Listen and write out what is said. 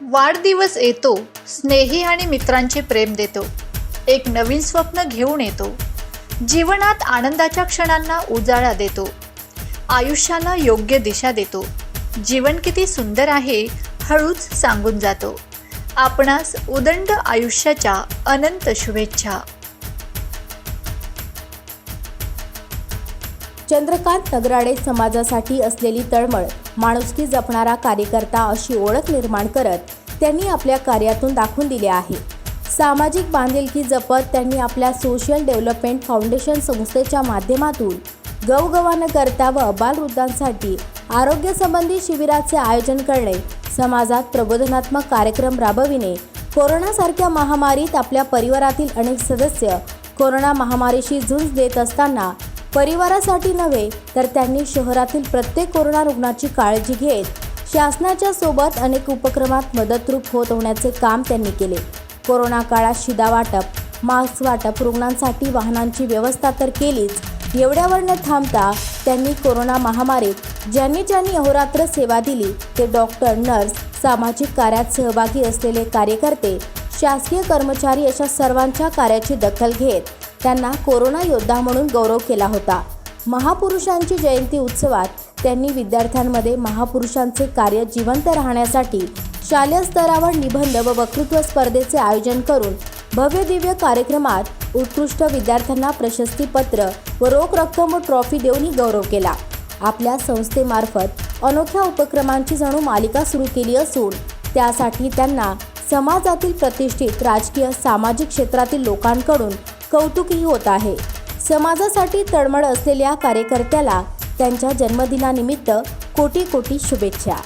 वाढदिवस येतो स्नेही आणि मित्रांचे प्रेम देतो एक नवीन स्वप्न घेऊन येतो जीवनात आनंदाच्या क्षणांना उजाळा देतो आयुष्याला योग्य दिशा देतो जीवन किती सुंदर आहे हळूच सांगून जातो. आपणास उदंड आयुष्याच्या अनंत शुभेच्छा. चंद्रकांत नगराडे समाजासाठी असलेली तळमळ माणुसकी जपणारा कार्यकर्ता अशी ओळख निर्माण करत त्यांनी आपल्या कार्यातून दाखवून दिले आहे. सामाजिक बांधिलकी जपत त्यांनी आपल्या सोशल डेव्हलपमेंट फाउंडेशन संस्थेच्या माध्यमातून गवगवानं करता व बालवृद्धांसाठी आरोग्यसंबंधी शिबिराचे आयोजन करणे समाजात प्रबोधनात्मक कार्यक्रम राबविणे कोरोनासारख्या महामारीत आपल्या परिवारातील अनेक सदस्य कोरोना महामारीशी झुंज देत असताना परिवारासाठी नव्हे तर त्यांनी शहरातील प्रत्येक कोरोना रुग्णाची काळजी घेत शासनाच्या सोबत अनेक उपक्रमात मदतरूप होत होण्याचे काम त्यांनी केले. कोरोना काळात शिदा वाटप मास्क वाटप रुग्णांसाठी वाहनांची व्यवस्था तर केलीच. एवढ्यावर न थांबता त्यांनी कोरोना महामारीत ज्यांनी ज्यांनी अहोरात्र सेवा दिली ते डॉक्टर नर्स सामाजिक कार्यात सहभागी असलेले कार्यकर्ते शासकीय कर्मचारी अशा सर्वांच्या कार्याची दखल घेत त्यांना कोरोना योद्धा म्हणून गौरव केला होता. महापुरुषांची जयंती उत्सवात त्यांनी विद्यार्थ्यांमध्ये महापुरुषांचे कार्य जिवंत राहण्यासाठी शालेय स्तरावर निबंध व वक्तृत्व स्पर्धेचे आयोजन करून भव्य दिव्य कार्यक्रमात उत्कृष्ट विद्यार्थ्यांना प्रशस्तीपत्र व रोख रक्कम व ट्रॉफी देऊनही गौरव केला. आपल्या संस्थेमार्फत अनोख्या उपक्रमांची जणू मालिका सुरू केली असून त्यासाठी त्यांना समाजातील प्रतिष्ठित राजकीय सामाजिक क्षेत्रातील लोकांकडून कौतुकही होत आहे. समाजासाठी तळमळ असलेल्या कार्यकर्त्याला त्यांच्या जन्मदिनानिमित्त कोटी कोटी शुभेच्छा.